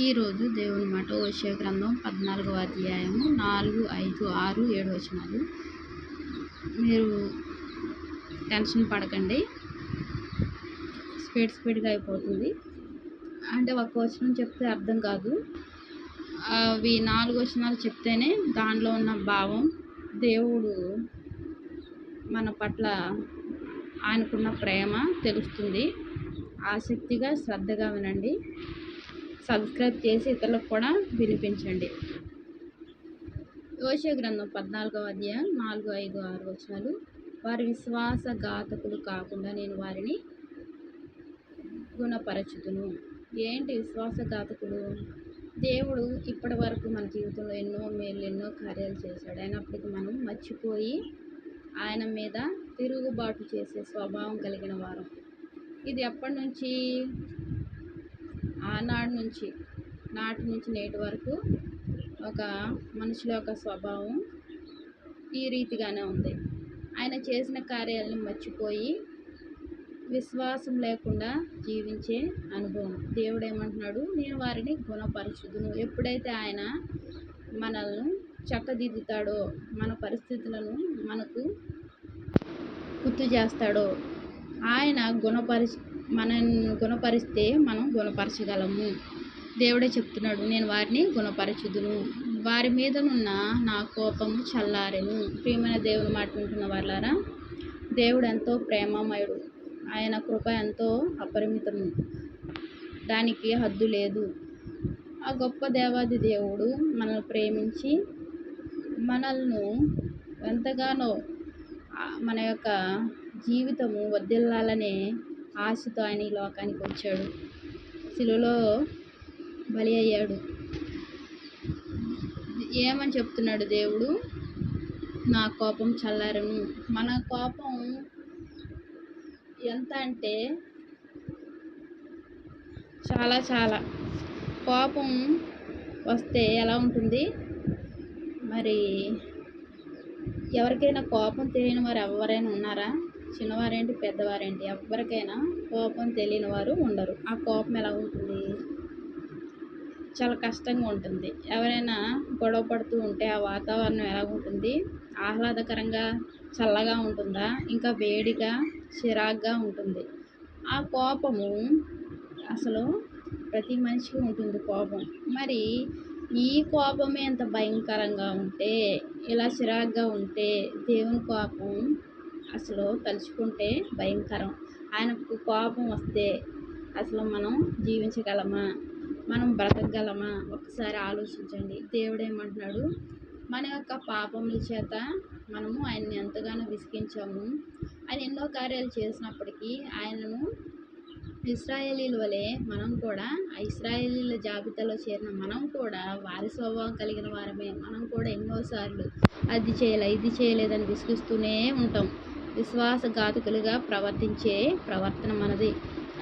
ఈరోజు దేవుని మాట ఓషియా గ్రంథం పద్నాలుగవ అధ్యాయము నాలుగు ఐదు ఆరు ఏడు వచనాలు. మీరు టెన్షన్ పడకండి. స్పీడ్ స్పీడ్గా అయిపోతుంది. అంటే ఒక వచనం చెప్తే అర్థం కాదు. అవి నాలుగు వచనాలు చెప్తేనే దానిలో ఉన్న భావం దేవుడు మన పట్ల ఆయనకున్న ప్రేమ తెలుస్తుంది. ఆసక్తిగా శ్రద్ధగా వినండి. సబ్స్క్రైబ్ చేసి ఇతరులకు కూడా వినిపించండి. యోష గ్రంథం పద్నాలుగవ అధ్యాయం నాలుగు ఐదు ఆరు వచనాలు. వారి విశ్వాసఘాతకులు కాకుండా నేను వారిని గుణపరచుతును ఏంటి విశ్వాసఘాతకులు దేవుడు ఇప్పటి వరకు మన జీవితంలో ఎన్నో మేలు ఎన్నో కార్యాలు చేశాడు. అయినప్పటికీ మనం మర్చిపోయి ఆయన మీద తిరుగుబాటు చేసే స్వభావం కలిగిన వారం. ఇది ఎప్పటి నుంచి? ఆనాడు నుంచి నాటి నుంచి నేటి వరకు ఒక మనుషుల యొక్క స్వభావం ఈ రీతిగానే ఉంది. ఆయన చేసిన కార్యాలను మర్చిపోయి విశ్వాసం లేకుండా జీవించే అనుభవం. దేవుడు ఏమంటున్నాడు? నేను వారిని గుణపరచుదును. ఎప్పుడైతే ఆయన మనల్ని చక్కదిద్దుతాడో మన పరిస్థితులను మనకు గుర్తు చేస్తాడో ఆయన గుణపరి మనల్ని గుణపరిస్తే మనం గుణపరచగలము. దేవుడే చెప్తున్నాడు నేను వారిని గుణపరచుదును. వారి మీదనున్న నా కోపము చల్లారెను. ప్రియమైన దేవుని మాట వింటున్న వాళ్ళారా దేవుడు ఎంతో ప్రేమమయుడు. ఆయన కృప ఎంతో అపరిమితము. దానికి హద్దు లేదు. ఆ గొప్ప దేవాది దేవుడు మనల్ని ప్రేమించి మనల్ని ఎంతగానో మన యొక్క జీవితము వదిలాలనే ఆశతో ఆయన ఈ లోకానికి వచ్చాడు. శిలువలో బలి అయ్యాడు. ఏమని చెప్తున్నాడు దేవుడు? నా కోపం చల్లారను. మన కోపం ఎంత అంటే చాలా చాలా. కోపం వస్తే ఎలా ఉంటుంది? మరి ఎవరికైనా కోపం తెలియని వారు ఎవరైనా ఉన్నారా? చిన్నవారేంటి పెద్దవారేంటి ఎవరికైనా కోపం తెలియని వారు ఉండరు. ఆ కోపం ఎలా ఉంటుంది? చాలా కష్టంగా ఉంటుంది. ఎవరైనా గొడవ పడుతూ ఉంటే ఆ వాతావరణం ఎలా ఉంటుంది? ఆహ్లాదకరంగా చల్లగా ఉంటుందా? ఇంకా వేడిగా చిరాగ్గా ఉంటుంది. ఆ కోపము అసలు ప్రతి మనిషికి ఉంటుంది కోపం. మరి ఈ కోపమే ఎంత భయంకరంగా ఉంటే ఇలా చిరాగ్గా ఉంటే దేవుని కోపం అసలు తలుచుకుంటే భయంకరం. ఆయనకు కోపం వస్తే అసలు మనం జీవించగలమా? మనం బ్రతకగలమా? ఒకసారి ఆలోచించండి. దేవుడు ఏమంటున్నాడు మన యొక్క పాపముల చేత మనము ఆయన్ని ఎంతగానో విసిగించాము. ఆయన ఎన్నో కార్యాలు చేసినప్పటికీ ఆయనను ఇస్రాయేలీల వలె మనం కూడా ఆ ఇస్రాయేలీల జాబితాలో చేరిన మనం కూడా వారి స్వభావం కలిగిన వారమే. మనం కూడా ఎన్నోసార్లు అది చేయలే ఇది చేయలేదని విసిగిస్తూనే ఉంటాం. విశ్వాసఘాతుకులుగా ప్రవర్తించే ప్రవర్తన మనది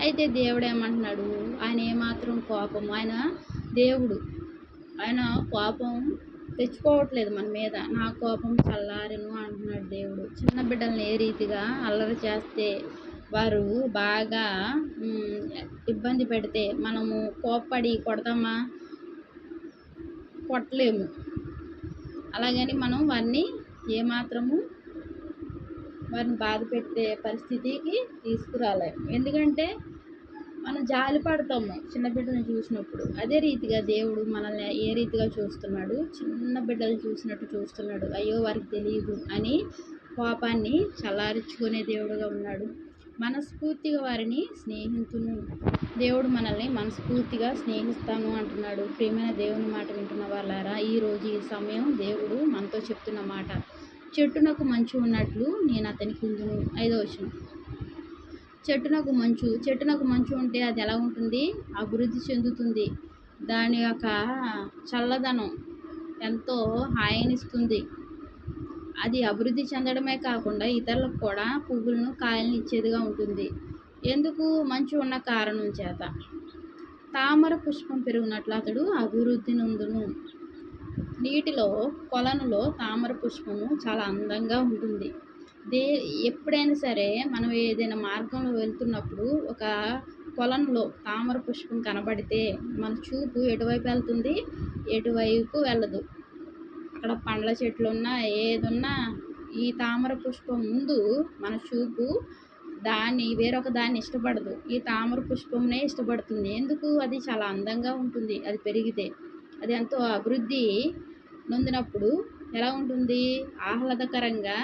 అయితే దేవుడు ఏమంటున్నాడు? ఆయన ఏమాత్రం కోపం ఆయన దేవుడు ఆయన కోపం తెచ్చుకోవట్లేదు మన మీద. నా కోపం చల్లారెను అంటున్నాడు దేవుడు. చిన్న బిడ్డల్ని ఏ రీతిగా అల్లరి చేస్తే వారు బాగా ఇబ్బంది పెడితే మనము కోప్పడి కొడతామా? కొట్టలేము. అలాగని మనం వారిని ఏమాత్రము వారిని బాధ పెట్టే పరిస్థితికి తీసుకురాలేము ఎందుకంటే మనం జాలి పడతాము చిన్న బిడ్డను చూసినప్పుడు. అదే రీతిగా దేవుడు మనల్ని ఏ రీతిగా చూస్తున్నాడు? చిన్న బిడ్డలు చూసినట్టు చూస్తున్నాడు. అయ్యో వారికి తెలియదు అని కోపాన్ని చల్లారించుకునే దేవుడుగా ఉన్నాడు. మనస్ఫూర్తిగా వారిని స్నేహితును దేవుడు మనల్ని మనస్ఫూర్తిగా స్నేహిస్తాను అంటున్నాడు. ప్రేమైన దేవుని మాట వింటున్న వాళ్ళారా? ఈరోజు ఈ సమయం దేవుడు మనతో చెప్తున్న మాట. చెట్టునకు మంచు ఉన్నట్లు నేను అతనికి ఉందును ఐదో వచ్చిన చెట్టునకు మంచు చెట్టునకు మంచు ఉంటే అది ఎలా ఉంటుంది? అభివృద్ధి చెందుతుంది. దాని యొక్క చల్లదనం ఎంతో హాయినిస్తుంది. అది అభివృద్ధి చెందడమే కాకుండా ఇతరులకు కూడా పువ్వులను కాయలను ఇచ్చేదిగా ఉంటుంది. ఎందుకు? మంచు ఉన్న కారణం చేత. తామర పుష్పం పెరిగినట్లు అతడు అభివృద్ధి నందును. నీటిలో కొలనులో తామర పుష్పము చాలా అందంగా ఉంటుంది. దే ఎప్పుడైనా సరే మనం ఏదైనా మార్గంలో వెళ్తున్నప్పుడు ఒక పొలంలో తామర పుష్పం కనబడితే మన చూపు ఎటువైపు వెళ్తుంది? ఎటువైపు వెళ్ళదు? అక్కడ పండ్ల చెట్లు ఉన్నా ఏదున్నా ఈ తామర పుష్పం ముందు మన చూపు దాన్ని వేరొక దాన్ని ఇష్టపడదు. ఈ తామర పుష్పంనే ఇష్టపడుతుంది. ఎందుకు? అది చాలా అందంగా ఉంటుంది. అది పెరిగితే. అది ఎంతో అభివృద్ధి నొందినప్పుడు ఎలా ఉంటుంది? ఆహ్లాదకరంగా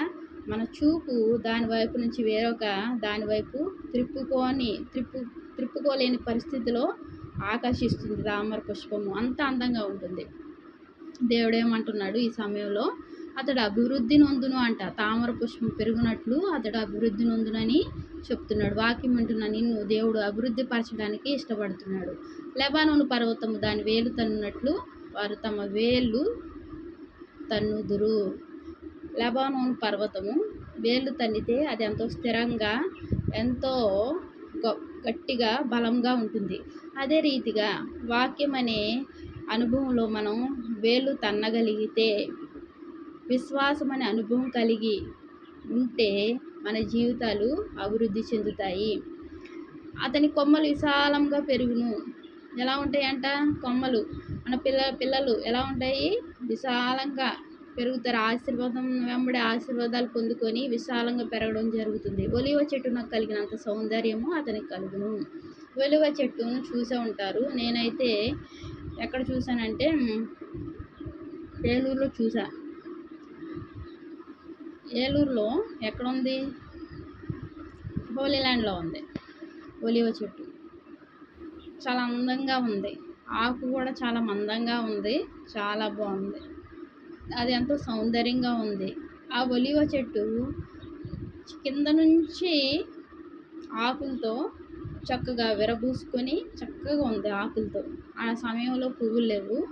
మన చూపు దాని వైపు నుంచి వేరొక దాని వైపు త్రిప్పుకొని త్రిప్పు త్రిప్పుకోలేని పరిస్థితిలో ఆకర్షిస్తుంది తామర పుష్పము. అంత అందంగా ఉంటుంది. దేవుడు ఏమంటున్నాడు ఈ సమయంలో? అతడు అభివృద్ధి నొందును అంట. తామర పుష్పం పెరుగునట్లు అతడు అభివృద్ధి నొందునని చెప్తున్నాడు. వాక్యం అంటున్న నిన్ను దేవుడు అభివృద్ధి పరచడానికి ఇష్టపడుతున్నాడు. లెబానోను పర్వతము దాని వేలు తన్నున్నట్లు వారు తమ వేళ్ళు తన్నుదురు. లెబానోన్ పర్వతము వేళ్ళు తన్నితే అది ఎంతో స్థిరంగా ఎంతో గట్టిగా బలంగా ఉంటుంది. అదే రీతిగా వాక్యం అనే అనుభవంలో మనం వేళ్ళు తన్నగలిగితే విశ్వాసం అనే అనుభవం కలిగి ఉంటే మన జీవితాలు అభివృద్ధి చెందుతాయి. అతని కొమ్మలు విశాలంగా పెరుగును. ఎలా ఉంటాయంట? కొమ్మలు. మన పిల్ల పిల్లలు ఎలా ఉంటాయి? విశాలంగా పెరుగుతారు. ఆశీర్వాదం వెంబడి ఆశీర్వాదాలు పొందుకొని విశాలంగా పెరగడం జరుగుతుంది. ఒలివ చెట్టు నాకు కలిగినంత సౌందర్యము అతనికి కలుగును. ఒలివ చెట్టును చూసే ఉంటారు. నేనైతే ఎక్కడ చూసానంటే ఏలూరులో చూసా. ఏలూరులో ఎక్కడుంది? హోలీల్యాండ్లో ఉంది. ఒలివ చెట్టు. చాలా అందంగా ఉంది. ఆకు కూడా చాలా మందంగా ఉంది. చాలా బాగుంది. అది ఎంతో సౌందర్యంగా ఉంది. ఆ ఒలివ చెట్టు కింద నుంచి ఆకులతో చక్కగా విరబూసుకొని చక్కగా ఉంది ఆకులతో. ఆ సమయంలో పువ్వులు లేవు.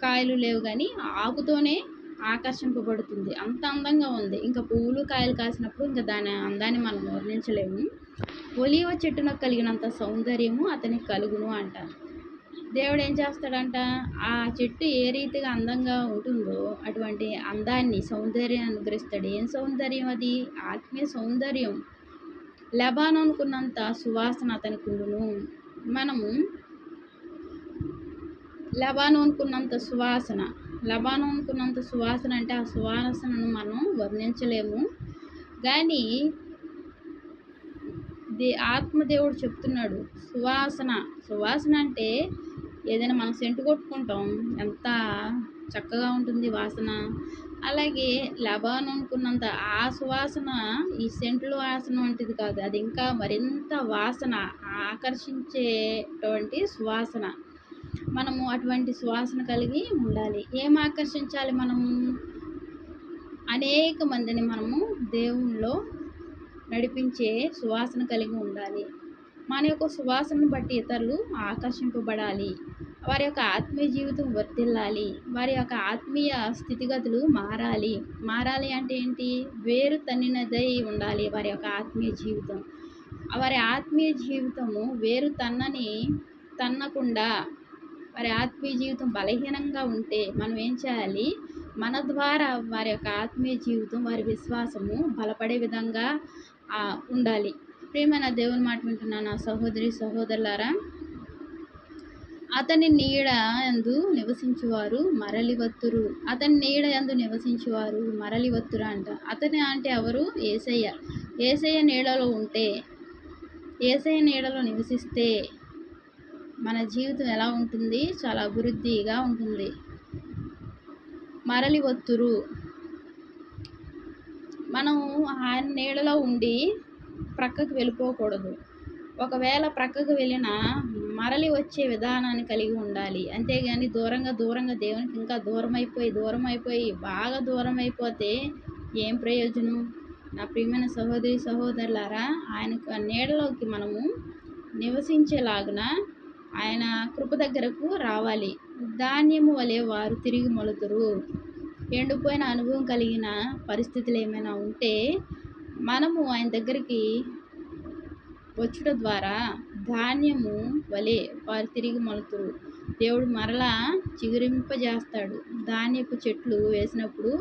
కాయలు లేవు కానీ ఆకుతోనే ఆకర్షింపబడుతుంది. అంత అందంగా ఉంది. ఇంకా పువ్వులు కాయలు కాసినప్పుడు ఇంకా దాని అందాన్ని మనం వర్ణించలేము. ఒలివ చెట్టున కలిగినంత సౌందర్యము అతనికి కలుగును అంటారు దేవుడు ఏం చేస్తాడంట? ఆ చెట్టు ఏ రీతిగా అందంగా ఉంటుందో అటువంటి అందాన్ని సౌందర్యాన్ని అనుగ్రహిస్తాడు. ఏం సౌందర్యం అది? ఆత్మీయ సౌందర్యం. లెబాన్ అనుకున్నంత సువాసన అతనికి ఉండును. మనము లబానూనుకున్నంత సువాసన. లబానూనుకున్నంత సువాసన అంటే ఆ సువాసనను మనం వర్ణించలేము. కానీ దే ఆత్మదేవుడు చెప్తున్నాడు సువాసన. సువాసన అంటే ఏదైనా మనం సెంటు కొట్టుకుంటాం ఎంత చక్కగా ఉంటుంది వాసన. అలాగే లబాన్ అనుకున్నంత ఆ సువాసన ఈ సెంట్లు వాసన వంటిది కాదు అది ఇంకా మరింత వాసన ఆకర్షించేటువంటి సువాసన. మనము అటువంటి సువాసన కలిగి ఉండాలి. ఏం ఆకర్షించాలి మనము? అనేక మందిని మనము దేవుల్లో నడిపించే సువాసన కలిగి ఉండాలి. మన యొక్క సువాసనను బట్టి ఇతరులు ఆకర్షింపబడాలి. వారి యొక్క ఆత్మీయ జీవితం వర్తిల్లాలి వారి యొక్క ఆత్మీయ స్థితిగతులు మారాలి. మారాలి అంటే ఏంటి? వేరు తన్నినదై ఉండాలి వారి యొక్క ఆత్మీయ జీవితం. వారి ఆత్మీయ జీవితము వేరు తన్నని తన్నకుండా వారి ఆత్మీయ జీవితం బలహీనంగా ఉంటే మనం ఏం చేయాలి? మన ద్వారా వారి యొక్క ఆత్మీయ జీవితం వారి విశ్వాసము బలపడే విధంగా ఉండాలి. ప్రేమైన దేవుని మాట వింటున్నా నా సహోదరి సహోదరులారా అతని నీడ ఎందు మరళి వత్తురు అతని నీడ ఎందు మరళి వత్తురు అంట. అతని అంటే ఎవరు? ఏసయ్య. ఏసయ్య నీడలో ఉంటే ఏసయ్య నీడలో నివసిస్తే మన జీవితం ఎలా ఉంటుంది? చాలా అభివృద్ధిగా ఉంటుంది. మరలి ఒత్తురు మనం ఆ నీడలో ఉండి ప్రక్కకు వెళ్ళిపోకూడదు. ఒకవేళ ప్రక్కకు వెళ్ళినా మరలి వచ్చే విధానాన్ని కలిగి ఉండాలి. అంతేగాని దూరంగా దూరంగా దేవునికి ఇంకా దూరం అయిపోయి దూరం అయిపోయి బాగా దూరం అయిపోతే ఏం ప్రయోజనం? నా ప్రియమైన సహోదరి సహోదరులారా ఆయన నీడలోకి మనము నివసించేలాగున ఆయన కృప దగ్గరకు రావాలి. ధాన్యము వలె వారు తిరిగి మొలతురు. ఎండిపోయిన అనుభవం కలిగిన పరిస్థితులు ఏమైనా ఉంటే మనము ఆయన దగ్గరికి వచ్చుట ద్వారా ధాన్యము వలె వారు తిరిగి మొలతురు. దేవుడు మరలా చిగురింపజేస్తాడు. ధాన్యపు చెట్లు వేసినప్పుడు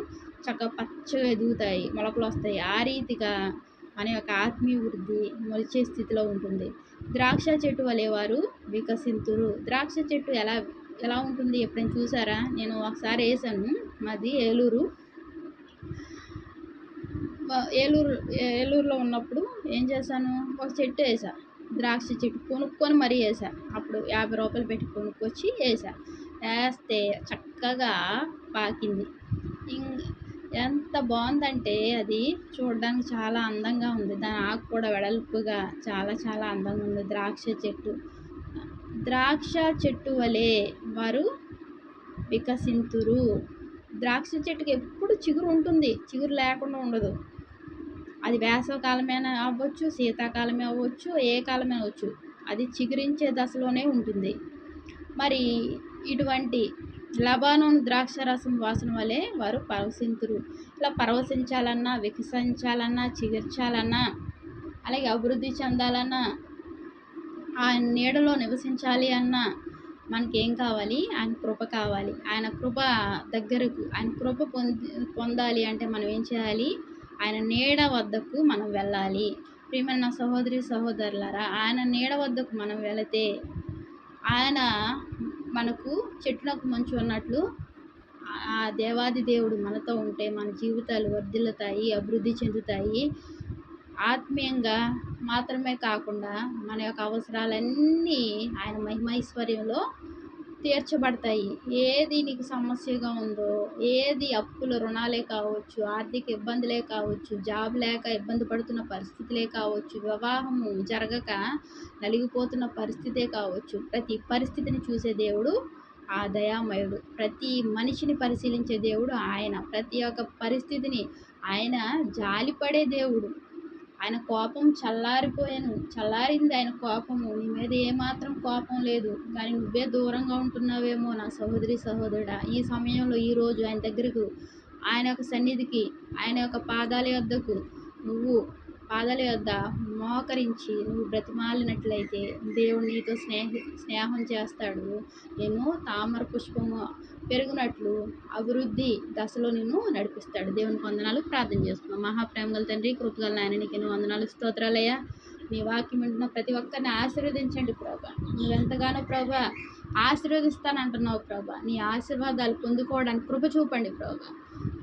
చక్కగా పచ్చగా ఎదుగుతాయి మొలకలు వస్తాయి. ఆ రీతిగా మన యొక్క ఆత్మీయ వృద్ధి మొలిచే స్థితిలో ఉంటుంది. ద్రాక్ష చెట్టు వలె వారు వికసింతురు. ద్రాక్ష చెట్టు ఎలా ఎలా ఉంటుంది ఎప్పుడైనా చూసారా? నేను ఒకసారి వేసాను. మాది ఏలూరు. ఏలూరు ఏలూరులో ఉన్నప్పుడు ఏం చేశాను? ఒక చెట్టు వేసా. ద్రాక్ష చెట్టు కొనుక్కొని మరీ వేసా. అప్పుడు యాభై రూపాయలు పెట్టి కొనుక్కొచ్చి వేసా. వేస్తే చక్కగా పాకింది. ఇం- ఎంత బాగుందంటే అది చూడడానికి చాలా అందంగా ఉంది. దాని ఆకు కూడా వెడల్పుగా చాలా చాలా అందంగా ఉంది. ద్రాక్ష చెట్టు. ద్రాక్ష చెట్టు వలె వారు వికసింతురు. ద్రాక్ష చెట్టుకి ఎప్పుడు చిగురు ఉంటుంది. చిగురు లేకుండా ఉండదు. అది వేసవకాలమైనా అవ్వచ్చు శీతాకాలమే అవ్వచ్చు ఏ కాలమే అవ్వచ్చు. అది చిగురించే దశలోనే ఉంటుంది. మరి ఇటువంటి లబానోన్ ద్రాక్ష రసం వాసన వలె వారు పరవశింతురు. ఇలా పరవశించాలన్నా వికసించాలన్నా చిగిర్చాలన్నా అలాగే అభివృద్ధి చెందాలన్నా ఆయన నీడలో నివసించాలి అన్నా మనకేం కావాలి? ఆయన కృప కావాలి. ఆయన కృప దగ్గరకు ఆయన కృప పొంది పొందాలి అంటే మనం ఏం చేయాలి? ఆయన నీడ వద్దకు మనం వెళ్ళాలి. ప్రియమైన నా సహోదరి సహోదరులారా ఆయన నీడ వద్దకు మనం వెళితే ఆయన మనకు చెట్లకు మంచు అన్నట్లు ఆ దేవాది దేవుడు మనతో ఉంటే మన జీవితాలు వర్ధిల్లుతాయి అభివృద్ధి చెందుతాయి. ఆత్మీయంగా మాత్రమే కాకుండా మన యొక్క అవసరాలన్నీ ఆయన మహిమైశ్వర్యంలో తీర్చబడతాయి. ఏది నీకు సమస్యగా ఉందో ఏది అప్పుల రుణాలే కావచ్చు ఆర్థిక ఇబ్బందులే కావచ్చు జాబ్ లేక ఇబ్బంది పడుతున్న పరిస్థితులే కావచ్చు వివాహము జరగక నలిగిపోతున్న పరిస్థితే కావచ్చు ప్రతి పరిస్థితిని చూసే దేవుడు ఆ దయామయుడు. ప్రతి మనిషిని పరిశీలించే దేవుడు ఆయన. ప్రతి ఒక్క పరిస్థితిని ఆయన జాలిపడే దేవుడు. ఆయన కోపం చల్లారిపోయాను. చల్లారింది ఆయన కోపము. నీ మీద ఏమాత్రం కోపం లేదు. కానీ నువ్వే దూరంగా ఉంటున్నావేమో నా సహోదరి సహోదరుడా. ఈ సమయంలో ఈరోజు ఆయన దగ్గరకు ఆయన యొక్క సన్నిధికి ఆయన యొక్క పాదాల యొద్దకు నువ్వు పాదాల యొద్ద మోకరించి నువ్వు బ్రతిమాలినట్లయితే దేవుడు నీతో స్నేహి స్నేహం చేస్తాడు. నేను తామర పుష్పము పెరుగునట్లు అభివృద్ధి దశలో నిన్ను నడిపిస్తాడు. దేవుని వందనాలు ప్రార్థన చేస్తున్నాం. మహాప్రేమ గల తండ్రి కృపగల నాయన నీకు ఎన్నో వందనాలు స్తోత్రాలయ్యా. నీ వాక్యం ఉంటున్న ప్రతి ఒక్కరిని ఆశీర్వదించండి ప్రభా. నువ్వెంతగానో ప్రభా ఆశీర్వదిస్తానంటున్నావు ప్రభా. నీ ఆశీర్వాదాలు పొందుకోవడానికి కృప చూపండి ప్రభా.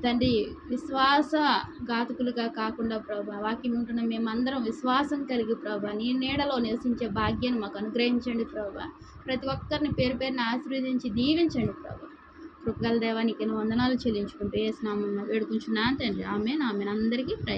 తండ్రి విశ్వాస ఘాతకులుగా కాకుండా ప్రభా వాక్యం ఉంటున్న మేమందరం విశ్వాసం కలిగి ప్రభా నీ నీడలో నివసించే భాగ్యాన్ని మాకు అనుగ్రహించండి ప్రభా. ప్రతి ఒక్కరిని పేరు పేరుని ఆశీర్వదించి దీవించండి ప్రభా. కృపగల దేవానికి వందనాలు చెల్లించుకుంటూ ఏ వేడుకుంటున్నాను తండ్రి. ఆమె ఆమె అందరికీ ప్రై